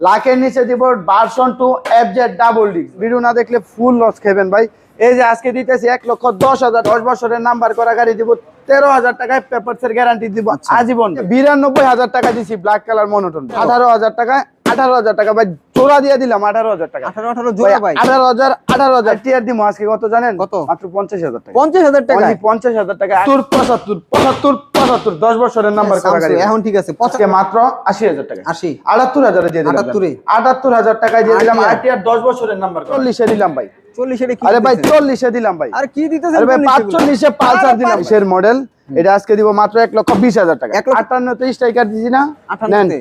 লাখের নিচে দিব version two F Z double disc video না দেখলে ফুল লস খেবেন ভাই। এই যে আজকে দিতেছি এক লক্ষ দশ হাজার দশ বছরের নাম্বার করা গাড়ি দিব তেরো হাজার টাকায় পেপারস এর গ্যারান্টি দিব আচ্ছা। আজীবন। বিরানব্বই হাজার টাকা দিছি ব্ল্যাক কালার মনোটন আঠারো হাজার টাকায় আঠারো হাজার টাকা ভাই চোরা দিয়ে দিলাম আঠারো হাজার টাকা। আঠারো আঠারো জোড়া ভাই। আঠারো হাজার আঠারো হাজার। টিয়ার দিব আজকে কত জানেন? কত? মাত্র পঞ্চাশ হাজার টাকা। পঞ্চাশ হাজার টাকা? পঞ্চাশ হাজার টাকা। সত্তর পঁচাত্তর পঁচাত্তর পঁচাত্তর দশ বছরের নাম্বার করা গাড়ি। এখন ঠিক আছে আজকে মাত্র আশি হাজার টাকা। আশি। আটাত্তর হাজারে দিয়ে দিলাম। আটাত্তরে? আটাত্তর হাজার টাকায় দিয়ে দিলাম। RTR আরটিআর দশ বছরের নাম্বার চল্লিশে দিলাম ভাই। চল্লিশ আরে ভাই চল্লিশে দিলাম ভাই। আর কি দিতেছেন আরে ভাই 40 এগুলো? পাঁচচল্লিশে পালসার দিলাম মডেল এটা আজকে দিব মাত্র এক লক্ষ বিশ হাজার টাকা। এক লক্ষ- আটান্নতে স্ট্রাইকার দিছি না? আটান্নতে?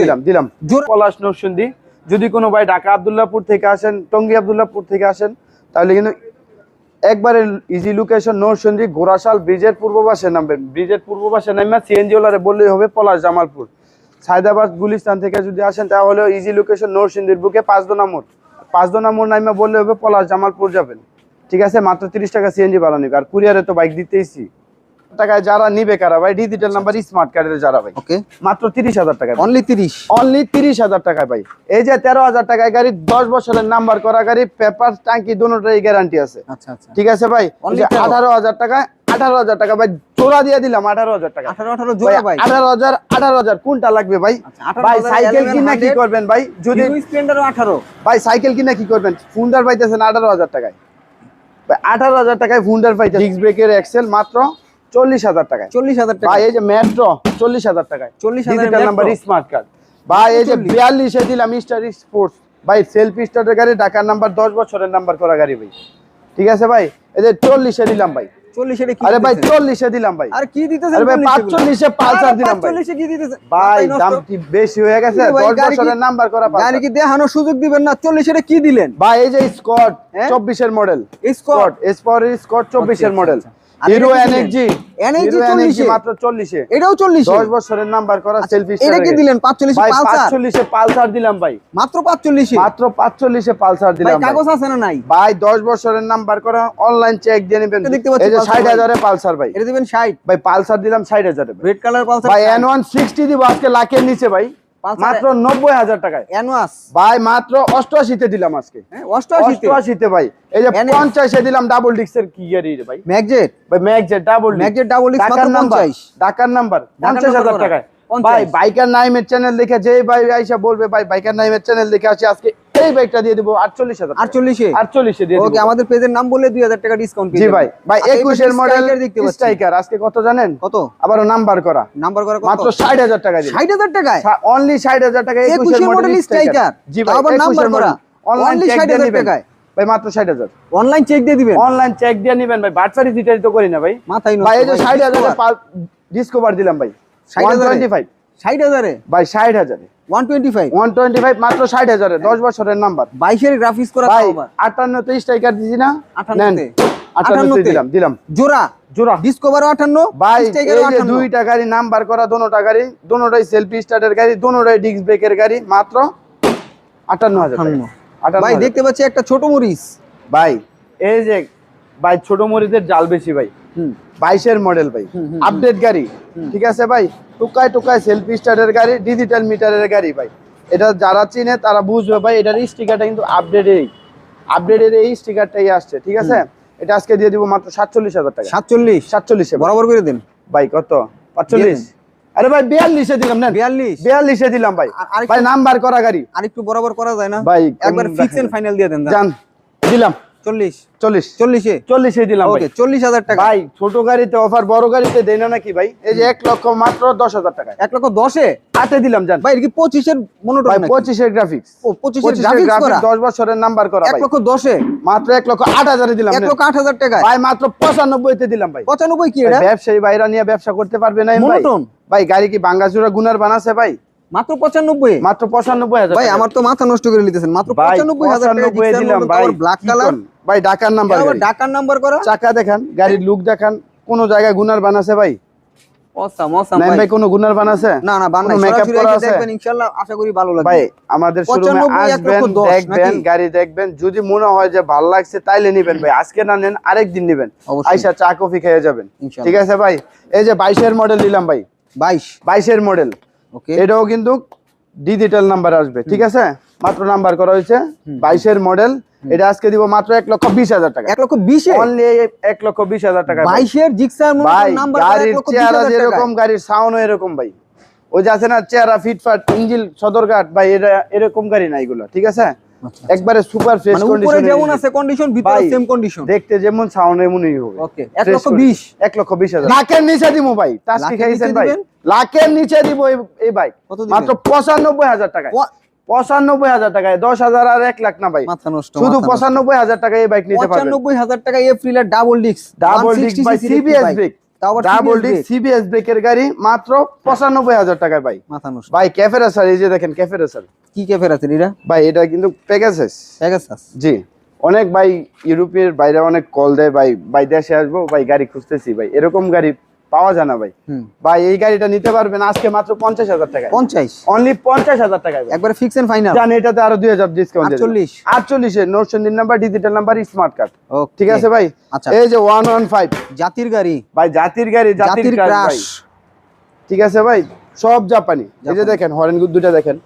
দিলাম দিলাম। পলাশ নরসিংদী। যদি কোনো ভাই ঢাকা আবদুল্লাহপুর থেকে আসেন টঙ্গী আবদুল্লাহপুর থেকে আসেন তাহলে কিন্তু একবারে ইজি লোকেশন নরসিংদী ঘোড়াশাল ব্রিজের পূর্ব পাশে নামবেন। ব্রিজের পূর্ব পাশে নামবে সিএনজি ওলারে বললেই হবে পলাশ জামালপুর। সায়দাবাদ গুলিস্তান থেকে যদি আসেন তাহলে ইজি লোকেশন নরসিংদীর বুকে পাঁচ দোনা মোড়। পাঁচ দোনা মোড় নামে বললে হবে পলাশ জামালপুর যাবেন। ঠিক আছে? মাত্র তিরিশ টাকা সিএনজি ভাড়া নিবে আর কুরিয়ারে তো বাইক দিতেইছি। টাকায় যারা নিবে কারা ভাই? ডিজিটাল নাম্বার স্মার্ট কার্ডের যারা ভাই। ওকে মাত্র তিরিশ হাজার টাকা অনলি তিরিশ? অনলি তিরিশ হাজার টাকায় ভাই। এই যে তেরো হাজার টাকায় গাড়ি দশ বছরের নাম্বার করা গাড়ি পেপার টাঙ্কি দুটোটাই গ্যারান্টি আছে। আচ্ছা আচ্ছা। ঠিক আছে ভাই? Only 13 আঠারো হাজার টাকা আঠারো হাজার টাকা ভাই চোরা দিয়ে দিলাম আঠারো হাজার টাকা। আঠারো জোড়া হাজার আঠারো হাজার কোনটা লাগবে ভাই? আচ্ছা, 18,000 ভাই সাইকেল 11 কিনা কি করবেন ভাই? যদি আঠারো। ভাই সাইকেল কিনা কি করবেন? ফুন্ডার পাইতেছেন আঠারো হাজার টাকায়। ভাই আঠারো হাজার টাকায় ফুন্ডার পাইতে ডিস্ক ব্রেকের এক্সেল মাত্র চল্লিশ হাজার টাকায়। চল্লিশ হাজার টাকা এই যে মেট্রো চল্লিশ হাজার টাকায়। 40,000 digital Metro? Number smart card ভাই এই যে বিয়াল্লিশে দিলাম স্টার স্পোর্টস ভাই সেলফি স্টার্টের গাড়ি ঢাকার নাম্বার দশ বছরের নাম্বার করা গাড়ি ভাই। ঠিক আছে ভাই? এই যে চল্লিশে দিলাম ভাই। চল্লিশ আরে ভাই চল্লিশে দিলাম ভাই। আর কি দিতেছেন আরে ভাই 40 এগুলো? পাঁচচল্লিশে পালসার দিলাম ভাই। 45 এ কি দিতেছেন? ভাই মাথায় দাম নষ্ট। কি বেশি হয়ে গেছে? বছরের নাম্বার করা গাড়ি পালসার কি দেখানোর সুযোগ দিবেন না? চল্লিশ কি দিলেন? ভাই এই যে স্কট হ্যাঁ? চব্বিশের মডেল স্কট স্পট স্কট চব্বিশের আচ্ছা, মডেল আচ্ছা। আর হিরো কি এনএক্সজি 40 -এ? মাত্র এটাও চল্লিশ। দশ বছরের নাম্বার করা সেলফি এটা কি দিলেন? পাঁচচল্লিশ ভাই পালসার? পাঁচচল্লিশে পালসার দিলাম ভাই। মাত্র পাঁচচল্লিশ? মাত্র পাঁচচল্লিশে পালসার দিলাম ভাই। কাগজ আছে না নাই? ভাই দশ বছরের নাম্বার করা অনলাইন চেক দিয়ে নেবেন। দেখতে পাচ্ছি এই যে পালসার ষাট ভাই। হাজারে পালসার ভাই। এটা দিবেন ভাই পালসার দিলাম ষাট হাজারে রেড কালার পালসার ভাই এন ওয়ান সিক্সটি দিব আজকে লাখের নিচে ভাই। মাত্র নব্বই হাজার টাকায়। ভাই মাত্র অষ্টআশিতে দিলাম আজকে। হ্যাঁ অষ্টআশিতে? ভাই। এই যে পঞ্চাশে দিলাম ডাবল ডিক্সের কি গাড়ি ভাই? ম্যাগজেট? ভাই ম্যাগজেট ডাবল ম্যাগজেট ডাবল ডিক্স ঢাকার নাম্বার 50 ঢাকার নাম্বার পঞ্চাশ হাজার টাকায়। ভাই বাইকার নাইমের চ্যানেল দেখে যে ভাই আইসা বলবে ভাই বাইকার নাইমের চ্যানেল দেখে আসি আজকে। এই বাইকটা দিয়ে দিব আটচল্লিশ হাজার আটচল্লিশে? আটচল্লিশে দিয়ে ওকে আমাদের পেজের নাম বললে দুই হাজার টাকা ডিসকাউন্ট জি ভাই ভাই একুশের মডেল দেখতে স্ট্রাইকার আজকে কত জানেন? কত? আবারও নাম্বার করা। নাম্বার করা কত? মাত্র ষাট হাজার টাকা দিন ষাট হাজার টাকায়? অনলি ষাট হাজার টাকা একুশের মডেল স্ট্রাইকার জি ভাই আবার নাম্বার করা। অনলাইন চেক ষাট দিয়ে হাজার টাকায়। ভাই মাত্র ষাট হাজার। অনলাইন চেক দিয়ে দিবেন? অনলাইন চেক দিয়ে নিবেন ভাই বাটফারি ডিটেইল তো করি না ভাই। মাথায় ভাই এই যে ভাই, ষাট হাজার Discover। ডিসকভার দিলাম ভাই। 60,000 ওয়ান ফাইভ ষাট হাজারে? ভাই ষাট হাজারে। One twenty five? One twenty five মাত্র ষাট হাজারে দশ বছরের নাম্বার। বাইশের গ্রাফিক্স করা। আটান্নতে স্ট্রাইকার দিছি না? আটান্নতে। নেন আটান্নতে দিলাম দিলাম। জোড়া? জোড়া। ডিসকভার আটান্ন ভাই Sticker এই যে 58 দুইটা গাড়ি নাম্বার করা দোনোটা গাড়ি দোনোটাই সেলফি স্টার্টের গাড়ি দোনোটাই ডিস্ক ব্রেকের গাড়ি মাত্র আটান্ন হাজার টাকা। 58 আটান্ন। ভাই দেখতে পাচ্ছি একটা ছোট মরিচ। ভাই এই যে ভাই ছোট মরিচের জাল বেশি ভাই। হুম। বাইশের মডেল ভাই। আপডেট গাড়ি। ঠিক আছে ভাই? টুকায় টুকায় সেলফি স্টার্টের গাড়ি ডিজিটাল মিটারের গাড়ি ভাই। এটা যারা চিনে তারা বুঝবে ভাই এটার স্টিকারটা কিন্তু আপডেটের আপডেটের এই স্টিকারটাই আসছে ঠিক আছে? এটা আজকে দিয়ে দিব মাত্র সাতচল্লিশ হাজার টাকা। সাতচল্লিশ? সাতচল্লিশে বরাবর করে দেন। ভাই কত? পাঁচচল্লিশ? আরে ভাই বিয়াল্লিশে দিলাম না বিয়াল্লিশ। বিয়াল্লিশে দিলাম ভাই। ভাই নাম্বার করা গাড়ি। আর একটু বরাবর করা যায় না? ভাই একবার ফিক্স এন্ড ফাইনাল দিয়ে দেন জান দিলাম। চল্লিশ। চল্লিশ। চল্লিশে? চল্লিশে দিলাম ওকে চল্লিশ হাজার টাকা। ভাই ছোট গাড়িতে অফার বড় গাড়িতে দেয় না নাকি ভাই? এই যে এক লক্ষ মাত্র দশ হাজার টাকা এক লক্ষ দশে? আটে দিলাম জান। ভাই কি পঁচিশের ভাই পঁচিশের গ্রাফিক্স ও পঁচিশের গ্রাফিক্স দশ বছরের নাম্বার করা এক লক্ষ দশে? মাত্র এক লক্ষ আট হাজারে দিলাম এক লক্ষ আট হাজার টাকায়? ভাই মাত্র পঁচানব্বইতে দিলাম ভাই। পঁচানব্বই কি ব্যবসায়ী ভাইরা নিয়ে ব্যবসা করতে পারবে না ভাই। ভাই গাড়ি কি বাঙ্গাচুরা গুনার বানাছে ভাই? মাত্র পঁচানব্বই। মাত্র পঁচানব্বই হাজার ভাই আমার তো মাথা নষ্ট করে নিতেছেন। মাত্র ভাই পঁচানব্বই হাজার টাকা দিলাম ভাই। ব্ল্যাক কালার ভাই ঢাকার নাম্বার ডাকার নাম্বার করা? চাকা দেখান গাড়ির লুক দেখান কোন জায়গায় গুনার বানাছে ভাই? 95 যদি মনে হয় যে ভালো লাগছে তাইলে নিবেন ভাই। আজকে না নেন আরেক দিন নিবেন। আইসা চা কফি খেয়ে যাবেন। ঠিক আছে ভাই? এই যে বাইশের মডেল নিলাম ভাই। বাইশ। বাইশের মডেল ওকে এটাও কিন্তু ডিজিটাল নাম্বার আসবে ঠিক আছে? মাত্র নাম্বার করা হয়েছে বাইশের মডেল এটা আজকে দিব মাত্র এক লক্ষ বিশ হাজার টাকা। এক লক্ষ বিশ অনলি এক লক্ষ বিশ হাজার টাকা বাইশের জিক্সার ভাই গাড়ির চেহারা যেরকম গাড়ির সাউন্ড এরকম ভাই। ওই যে আছে না চেহারা ফিটফাট ইঞ্জিল সদরঘাট ভাই এটা এরকম গাড়ি না এগুলো ঠিক আছে? একবারে সুপার ফ্রেশ কন্ডিশন উপরে যেমন আছে কন্ডিশন ভিতরে সেম কন্ডিশন দেখতে যেমন সাউন্ড এমনই হবে। ওকে এক Fresh লক্ষ করে। বিশ। এক লক্ষ বিশ হাজার। লাখের নিচে দিব ভাই টাস্কি লাখের খাইছেন নিচে ভাই। লাখের নিচে দিব এই- বাইক মাত্র পঁচানব্বই হাজার টাকায়। ওয়া- পঁচানব্বই হাজার টাকায়। দশ হাজার আর এক লাখ না ভাই। মাথা নষ্ট শুধু পঁচানব্বই হাজার টাকায় এই বাইক নিতে পারবেন। পঁচানব্বই হাজার টাকা এপ্রিলের double disc double disc by CBS brake double disc CBS ব্রেকের গাড়ি মাত্র পঁচানব্বই হাজার টাকায় ভাই। মাথা নষ্ট। ভাই এই যে দেখেন কি ক্যাফের আছে এরা ভাই এটা কিন্তু জি। অনেক ভাই ইউরোপের বাইরে অনেক কল দেয় ভাই। ভাই দেশে আসব ভাই গাড়ি খুঁজতেছি ভাই। এরকম গাড়ি পাওয়া যায় না ভাই। ভাই এই গাড়িটা নিতে পারবেন আজকে মাত্র পঞ্চাশ হাজার টাকা পঞ্চাশ? অনলি পঞ্চাশ হাজার টাকা। একবারে ফিক্স এন্ড ফাইনাল জান এটাতে আরও দুই হাজার ডিসকাউন্ট 48 আটচল্লিশে। নোট সন্ধির number digital number smart card ঠিক আছে ভাই? আচ্ছা। এই যে ওয়ান ওয়ান ফাইভ জাতির গাড়ি। ভাই জাতির গাড়ি জাতির ক্রাশ ক্রাশ ঠিক আছে ভাই? সব জাপানি। এই যে দেখেন হরেন দুটা দেখেন।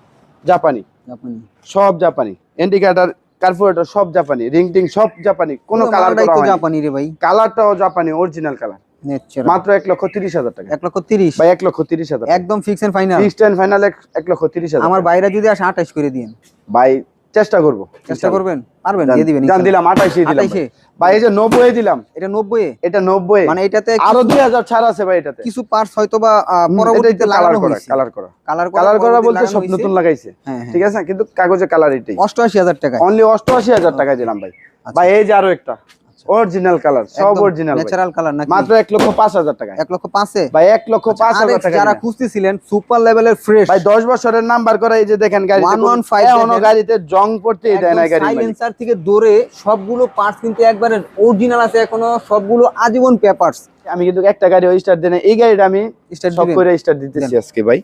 জাপানি। জাপানি। সব জাপানি। ইন্ডিকেটর কার্পোরেটর সব জাপানি। রিং টিং সব জাপানি। কোনো কালার জাপানি রে ভাই। কালারটাও জাপানি অরিজিনাল কালার মাত্র এক লক্ষ তিরিশ হাজার টাকা। এক লক্ষ তিরিশ। ভাই এক লক্ষ তিরিশ হাজার একদম fix and final fixed and final এক লক্ষ তিরিশ হাজার আমার বাইরে যদি আসে আঠাশ করে দিন ভাই চেষ্টা করব। চেষ্টা করবেন? পারবেন? দিয়ে দিবেন জান দিলাম আঠাইশে দিলাম ভাই। এই যে নব্বই দিলাম। এটা মানে এটাতে আরও দুই হাজার ছাড় আছে ভাই এটাতে। কিছু পার্টস হয়তো বা পরবর্তীতে লাগানো করা, হয়েছে। colour করা। কালার কালার করা বলতে সব নতুন লাগাইছে। হ্যাঁ, হ্যাঁ। ঠিক আছে? কিন্তু কাগজে কালার এটাই। অষ্টআশি হাজার টাকা অনলি অষ্টআশি হাজার টাকা দিলাম ভাই। আচ্ছা। ভাই এই যে আরও একটা। অরিজিনাল কালার সব অরিজিনাল ন্যাচারাল কালার নাকি? মাত্র এক লক্ষ পাঁচ হাজার টাকা এক লক্ষ পাঁচে? ভাই এক লক্ষ পাঁচ হাজার RX টাকা যারা দিলাম। খুঁজতেছিলেন সুপার লেভেলের ফ্রেশ ভাই দশ বছরের নাম্বার করা এই যে দেখেন গাড়িতে 115 এখনও। গাড়িতে জং পড়তে দেয় না গাড়ি সাইলেন্সার থেকে দৌড়ে সবগুলো পার্টস কিন্তু একবারে অরিজিনাল আছে এখনও সবগুলো আজীবন পেপারস আমি কিন্তু একটা গাড়ি স্টার্ট দেন এই গাড়িটা আমি সব করে স্টার্ট দিতেছি আজকে ভাই।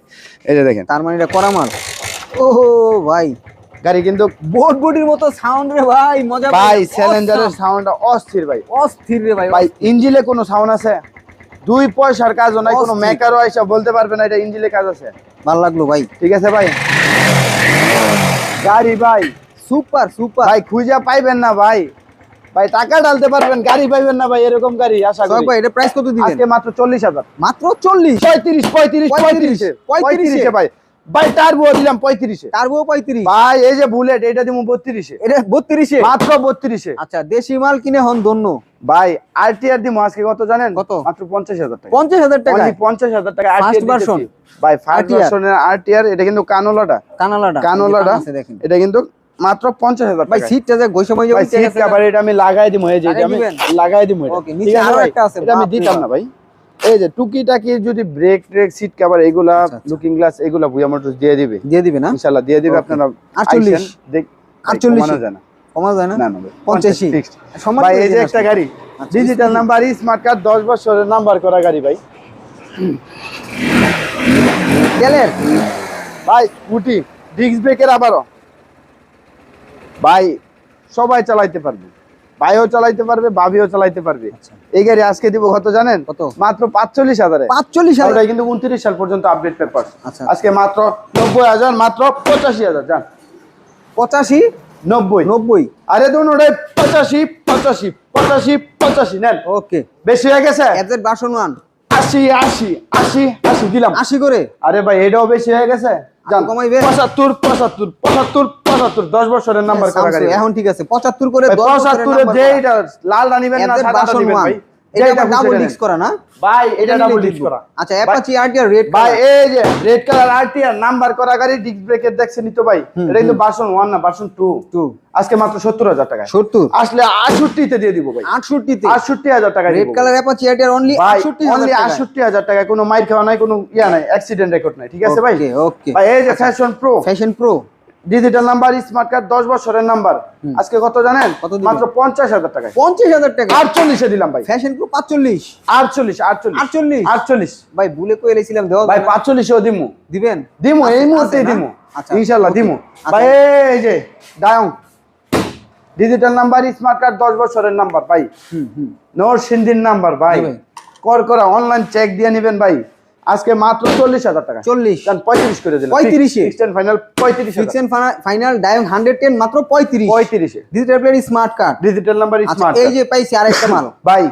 এই যে দেখেন। তার মানে এটা করা মাল। ওহো ভাই। গাড়ি কিন্তু বোট বডির মতো সাউন্ড রে ভাই মজা ভাই। স্যালেঞ্জারের সাউন্ডটা অস্থির ভাই। অস্থির রে ভাই ভাই ইঞ্জিলে কোনো সাউন্ড আছে? দুই পয়সার কাজও নাই কোনো মেকারও আইসা বলতে পারবে না এটা ইঞ্জিলে কাজ আছে। ভালো লাগল ভাই। ঠিক আছে ভাই। গাড়ি ভাই সুপার সুপার। ভাই খুঁজে পাইবেন না ভাই। ভাই টাকা ডালতে পারবেন গাড়ি পাইবেন না ভাই এরকম গাড়ি আশা করি। ভাই এটা প্রাইস কত দিবেন? আজকে মাত্র চল্লিশ হাজার। মাত্র চল্লিশ? পঁয়ত্রিশ পঁয়ত্রিশ। পঁয়ত্রিশে? পঁয়ত্রিশে ভাই। ভাই টার্বো দিলাম পঁয়ত্রিশে। টার্বো পঁয়ত্রিশ? ভাই এই যে বুলেট এটা দিব বত্রিশে। এটা বত্রিশে? মাত্র বত্রিশে। আচ্ছা দেশি মাল কিনে হন ধন্য। ভাই আরটিআর দিব আজকে কত জানেন? কত? মাত্র পঞ্চাশ হাজার টাকা। পঞ্চাশ হাজার টাকা পঞ্চাশ হাজার টাকা? ভাই ফার্স্ট ভার্সনের আরটিআর এটা কিন্তু কানোলাটা। কানালাটা। কানোলাটা এটা কিন্তু মাত্র পঞ্চাশ হাজার ভাই সিটটা যে গৈসময় সিট এটা আমি লাগাই দিব এই যে লাগাই আমি লাগাই নিচে আছে আরও একটা আছে, এটা আমি দিতাম না ভাই। এই যে টুকিটাকি যদি ব্রেক ট্রেক সিট কভার এগুলা আচ্ছা, আচ্ছা। লুকিং গ্লাস এগুলা ভুয়া মোটরস দিয়ে দিবে। দিয়ে দিবে না? ইনশাআল্লাহ দিয়ে দিবে আপনারা 48 আইসেন, দেখ ভাই, 48 কমানো যায় না। কমা যায় না? না না ভাই, পঞ্চাশি 50 fixed। সম্মান ভাই করে এই যে একটা গাড়ি আচ্ছা, ডিজিটাল নাম্বার স্মার্ট কার্ড দশ বছরের নাম্বার করা গাড়ি ভাই। স্কুটি ডিস্ক ব্রেকের আবারও। ভাই সবাই চালাইতে পারবে। ভাইও চালাইতে পারবে ভাবিও চালাইতে পারবে। আচ্ছা। এই গাড়ি আজকে দিব কত জানেন? কত? মাত্র পাঁচচল্লিশ হাজারে। পাঁচচল্লিশ হাজার? কিন্তু উনত্রিশ সাল পর্যন্ত আপডেট পেপার আচ্ছা। আজকে মাত্র নব্বই হাজার মাত্র পঁচাশি হাজার যান পঁচাশি? নব্বই। নব্বই? আরে ধরুন ওটাই পঁচাশি পঁচাশি পঁচাশি পঁচাশি নেন। ওকে। বেশি হয়ে গেছে? বাসন ওয়ান। আশি আশি আশি আশি দিলাম। আশি করে? আরে ভাই এটাও বেশি হয়ে গেছে? যান কমাইবে? পঁচাত্তর পঁচাত্তর পঁচাত্তর পঁচাত্তর দশ বছরের নাম্বার করা গাড়ি। এখন ঠিক আছে পঁচাত্তর করে ভাই, দশ বছরের পঁচাত্তরের যেইটা লালটা নিবেন না সাদাটা বাসন ভাই। এটা যেইটা আবার খুশি ডাবল ডিস্ক করা না? ভাই এটা ডাবল ডিস্ক করা। আচ্ছা অ্যাপাচি আরটিআর রেড ভাই এই যে রেড কালার আরটিআর নাম্বার করা গাড়ি ডিস্ক ব্রেকের দেখছেন তো ভাই? এটা কিন্তু বাসন ওয়ান না বাসন টু টু আজকে মাত্র সত্তর হাজার টাকা সত্তর? আসলে আটষট্টিতে দিয়ে দিব ভাই। টাকা red colour Apache RTR only only টাকা কোনো মাইর খাওয়া নাই কোনো ইয়া নাই অ্যাক্সিডেন্ট রেকর্ড নাই ঠিক আছে ভাই? ওকে ওকে ভাই এই যে fashion pro fashion pro digital number smart card দশ বছরের নাম্বার আজকে কত জানেন? মাত্র পঞ্চাশ হাজার টাকায়। পঞ্চাশ হাজার টাকা। আটচল্লিশে দিলাম ভাই। ফ্যাশন প্রো পাঁচচল্লিশ আটচল্লিশ আটচল্লিশ। আটচল্লিশ? আটচল্লিশ। ভাই ভুলে কই এলেছিলাম দেওয়া ভাই? পাঁচচল্লিশেও দিমু। দিবেন? দিমু এই আছে- মুহূর্তে আছে দিমু। আচ্ছা, ইনশাল্লাহ দিমু। আচ্ছা। ভাই এই যে ডায়ং ডিজিটাল নাম্বার স্মার্ট কার্ড দশ বছরের নাম্বার ভাই। হুম হুম। নোর সিন্ধির নাম্বার ভাই। কর করা অনলাইন চেক দিয়ে নেবেন ভাই। আজকে মাত্র চল্লিশ হাজার টাকা। চল্লিশ। পঁয়ত্রিশ করে দিলাম। 35 এ? ফিক্সড ফাইনাল পঁয়ত্রিশ ফাইনাল ডায়ং হান্ড্রেড টেন মাত্র পঁয়ত্রিশ। পঁয়ত্রিশে digital plate smart card digital number smart এই যে পাইছি আরেকটা মাল। ভাই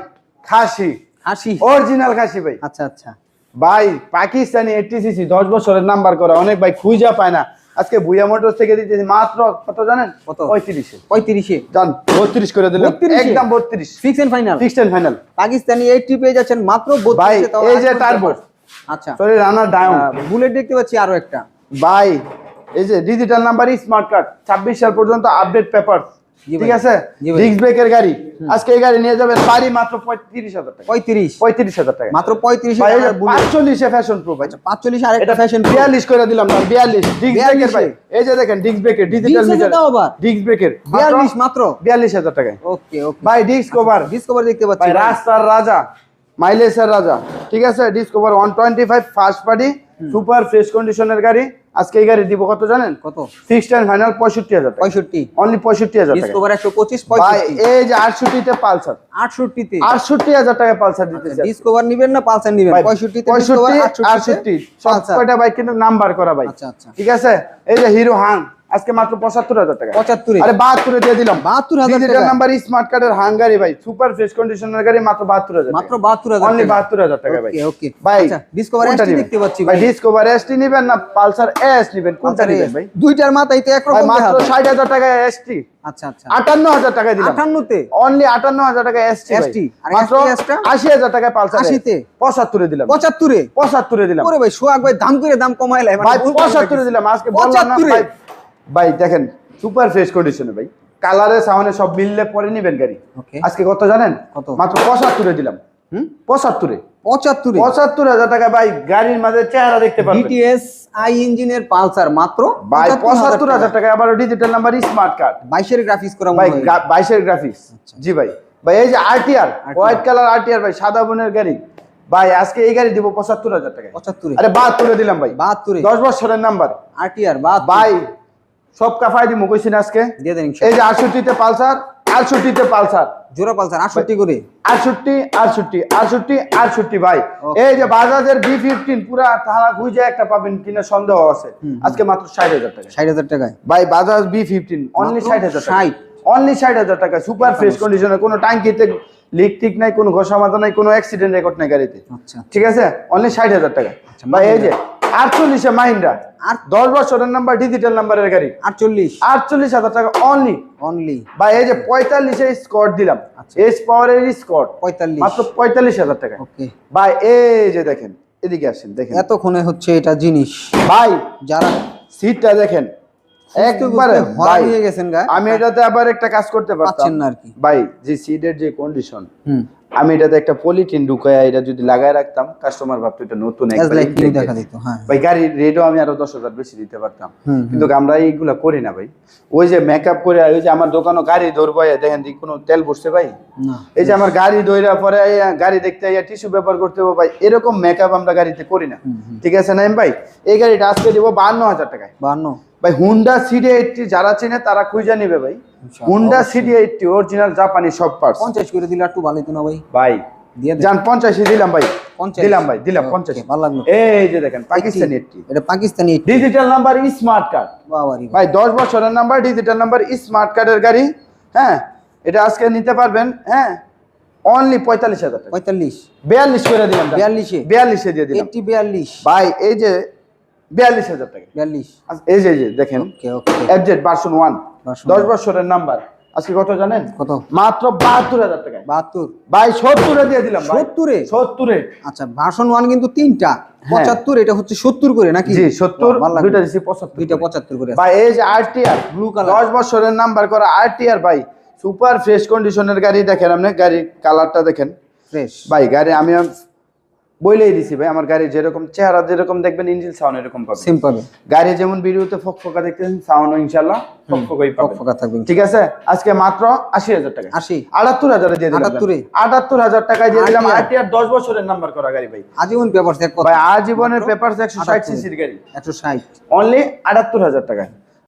খাসি। হাসি অরিজিনাল খাসি ভাই। আচ্ছা আচ্ছা। ভাই পাকিস্তানি এটিসিসি দশ বছরের নাম্বার করা। অনেক ভাই খুঁজা পায় না। আজকে ভুইয়া মোটর থেকে দিতেছি মাত্র কত জানেন? কত? পঁয়ত্রিশে পঁয়ত্রিশে জান বত্রিশ করে দিলাম। 32 এ? একদম বত্রিশ। Fix and final and final Pakistani eighty পেয়ে যাচ্ছেন মাত্র ভাই, 32 এই যে টার্বো। আচ্ছা। সরি রানার ডায়ন বুলেট দেখতে পাচ্ছি আরও একটা। ভাই এই যে ডিজিটাল নাম্বার স্মার্ট কার্ড ছাব্বিশ সাল পর্যন্ত আপডেট পেপার ঠিক আছে? ডিস্ক ব্রেকের গাড়ি। আজকে এই গাড়ি নিয়ে যাবেন বাড়ি মাত্র পঁয়ত্রিশ হাজার টাকা। পঁয়ত্রিশ। পঁয়ত্রিশ হাজার টাকা। মাত্র পঁয়ত্রিশ ভাই পাঁচচল্লিশে ফ্যাশন প্রো ভাই। পাঁচচল্লিশ আরেকটা এটা ফ্যাশন বিয়াল্লিশ করে দিলাম না বিয়াল্লিশ। ডিস্ক 42 ব্রেকের ভাই এই যে দেখেন ডিস্ক ব্রেকের ডিজিটাল মিটার ডিস্ক ব্রেকের বিয়াল্লিশ মাত্র? টাকায়। ওকে ওকে ভাই ডিস্ক কভার ডিসকভার দেখতে পাচ্ছি ভাই। রাস্তার রাজা। মাইলেজের রাজা। ঠিক আছে? Discover one twenty five first party super fresh কন্ডিশনের গাড়ি। আজকে এই গাড়ি দিব কত জানেন? কত? ফিক্সড এন্ড ফাইনাল পঁয়ষট্টি হাজার পঁয়ষট্টি। অনলি পঁয়ষট্টি হাজার ডিসকভার একশো পঁচিশ পঁয়ষট্টি। এই যে আটষট্টিতে পালসার। আটষট্টিতে। আটষট্টি হাজার টাকা পালসার দিতেছে ডিসকভার নিবেন না পালসার নিবেন। পঁয়ষট্টি ডিসকভার আটষট্টি। সব কয়টা বাইক কিন্তু নাম্বার করা বাইক আচ্ছা আচ্ছা। ঠিক আছে? এই যে হিরো হাং আজকে মাত্র পঁচাত্তর হাজার টাকা। পঁচাত্তর আরে বাহাত্তরে দিয়ে দিলাম। 72,000 ডিজিটাল নাম্বার স্মার্ট কার্ডের হাঙ্গারি ভাই সুপার ফ্রেশ কন্ডিশনের গাড়ি মাত্র বাহাত্তর হাজার মাত্র বাহাত্তর হাজার অনলি বাহাত্তর হাজার টাকা ভাই। ওকে ভাই আচ্ছা ডিসকভার এসটি নিবেন? দেখতে পাচ্ছি ভাই ডিসকভার এসটি নিবেন না পালসার এস নিবেন? কোনটা নিবেন। ভাই? দুইটার মাথায় তো একরকম মাত্র। ষাট হাজার টাকা এসটি আচ্ছা আচ্ছা। আটান্ন হাজার টাকা দিলাম। আটান্নতে? অনলি আটান্ন হাজার টাকা এসটি ST, আর মাত্র আশি হাজার টাকা পালসার 80 তে? পঁচাত্তরে দিলাম। পঁচাত্তরে? পঁচাত্তরে দিলাম। ওরে ভাই সোহাগ ভাই দাম করে দাম কমাইলাই মানে ভাই পঁচাত্তরে দিলাম। আজকে 75 ভাই দেখেন সুপার ফ্রেশ কন্ডিশনে ভাই। কালারে সামনে সব মিললে পরে নিবেন গাড়ি। আজকে কত জানেন? কত? মাত্র পঁচাত্তরে দিলাম। হুম? পঁচাত্তরে। পঁচাত্তরে? পঁচাত্তর হাজার টাকা ভাই গাড়ির মাঝে চেহারা দেখতে ডিটিএস আই ইঞ্জিনের পালসার মাত্র ভাই পঁচাত্তর হাজার টাকা। আবার ডিজিটাল নাম্বার স্মার্ট কার্ড বাইশের গ্রাফিক্স করা ভাই বাইশের গ্রাফিক্স জি ভাই। ভাই এই যে আরটিআর হোয়াইট কালার আরটিআর ভাই সাদা বনের গাড়ি। ভাই আজকে এই গাড়ি দিব পঁচাত্তর হাজার টাকা পঁচাত্তরে। আরে বাহাত্তরে দিলাম ভাই। বাহাত্তরে। দশ বছরের নাম্বার আরটিআর বা ভাই সব কাফাই দিব কইছি না আজকে? দিয়ে দেন এই। যে আটষট্টিতে পালসার আটষট্টিতে পালসার। জোড়া পালসার আটষট্টি করে। আটষট্টি আটষট্টি আটষট্টি আটষট্টি ভাই। এই যে বাজাজের বি ফিফটিন পুরা তারা খুঁজে একটা পাবেন কিনা সন্দেহ আছে। আজকে মাত্র ষাট হাজার টাকা ষাট হাজার টাকায়। ভাই বাজাজ বি ফিফটিন অনলি মাত্র ষাট হাজার 60 অনলি ষাট হাজার টাকা সুপার ফ্রেশ কন্ডিশনে কোনো ট্যাঙ্কিতে লিক টিক নাই কোনো ঘষা মাথা নাই কোনো অ্যাক্সিডেন্ট রেকর্ড নাই গাড়িতে। আচ্ছা। ঠিক আছে? অনলি ষাট হাজার টাকা ভাই এই যে আটচল্লিশে মাহিন্দ্রা। আর দশ বছরের নাম্বার ডিজিটাল নাম্বারের গাড়ি। আটচল্লিশ। আটচল্লিশ হাজার টাকা অনলি অনলি ভাই এই যে পঁয়তাল্লিশে স্কট দিলাম। আচ্ছা। এস পাওয়ারের স্কট পঁয়তাল্লিশ। মাত্র পঁয়তাল্লিশ হাজার টাকা ওকে। ভাই এই যে দেখেন এদিকে আসেন দেখেন। এতক্ষণে হচ্ছে এটা জিনিস। ভাই যারা সিটটা দেখেন। একবারে ভাই গেছেন আমি এটাতে আবার একটা কাজ করতে পারতাম। পাচ্ছেন না আর কি। ভাই যে সিটের যে কন্ডিশন হুম। আমি এটাতে একটা পলিথিন ঢুকায় এটা যদি লাগায় রাখতাম কাস্টমার ভাবতো এটা নতুন হ্যাঁ। ভাই গাড়ির রেটও আমি আরও দশ হাজার বেশি দিতে পারতাম। কিন্তু আমরা এইগুলা করি না ভাই। ওই যে মেকআপ করে ওই যে আমার দোকানও গাড়ি ধরবো দেখেন দি কোনো তেল বসছে ভাই। না। এই যে আমার গাড়ি ধইরা পরে গাড়ি দেখতে আইয়া টিস্যু ব্যবহার করতে হবে ভাই এরকম মেকআপ আমরা গাড়িতে করি না। ঠিক আছে নাইম ভাই? এই গাড়িটা আজকে দিব বান্ন হাজার টাকায়। বান্ন ভাই হুন্ডা সিডি এইটটি যারা চেনে তারা খুঁজে নিবে ভাই। হুন্ডা সিডি এইটটি অরিজিনাল জাপানি সব পার্টস পঞ্চাশ করে দিলে একটু ভালো হতো না ভাই? ভাই যান পঞ্চাশে দিলাম ভাই। দিলাম ভাই দিলাম পঞ্চাশ। ভালো লাগল। এই যে দেখেন পাকিস্তানি এইটটি এটা Pakistani digital number smart card বাবারি ভাই দশ বছরের নাম্বার ডিজিটাল নাম্বার স্মার্ট কার্ডের গাড়ি হ্যাঁ? এটা আজকে নিতে পারবেন হ্যাঁ? অনলি পঁয়তাল্লিশ হাজার টাকা। পঁয়তাল্লিশ। বিয়াল্লিশ করে দিলাম বিয়াল্লিশে। বিয়াল্লিশে দিয়ে দিলাম। এইটটি বিয়াল্লিশ। ভাই এই যে বিয়াল্লিশ হাজার টাকা। বিয়াল্লিশ। আজ- এই যে যে দেখেন এফজেড ভার্সন ওয়ান দশ বছরের নাম্বার আজকে কত জানেন? কত? মাত্র বাহাত্তর হাজার টাকায়। বাহাত্তর। ভাই সত্তরে দিয়ে দিলাম সত্তরে? সত্তরে। আচ্ছা ভার্সন ওয়ান কিন্তু তিনটা। পঁচাত্তর এটা হচ্ছে সত্তর করে নাকি? জি সত্তর। দুইটা দিচ্ছি পঁচাত্তর দুইটা পঁচাত্তর করে। ভাই এই যে আরটিআর Blue color। দশ বছরের নাম্বার করা আরটিআর ভাই। সুপার ফ্রেশ কন্ডিশনের গাড়ি দেখেন আপনি গাড়ির কালারটা দেখেন। ফ্রেশ ভাই গাড়ি আমি বইলেই দিছি ভাই আমার গাড়ি যেরকম চেহারা যেরকম দেখবেন ইঞ্জিন সাউন্ড এরকম পাবেন। সিম পাবে গাড়ি যেমন ভিডিওতে ফকফকা দেখতেছেন সাউন্ড ইনশাল্লাহ ফকফকাই পাবেন। ফাঁকা থাকবে ঠিক আছে? আজকে মাত্র আশি হাজার টাকা। আশি। আটাত্তর হাজারে দিয়ে দিলাম 78 এ? আটাত্তর হাজার টাকায় দিয়ে দিলাম আরটিআর দশ বছরের নাম্বার করা গাড়ি ভাই। আজীবন পেপার চেক কত? ভাই আজীবনের পেপার ষাট 78 সিসির গাড়ি। একশো ষাট। অনলি আটাত্তর হাজার টাকায়।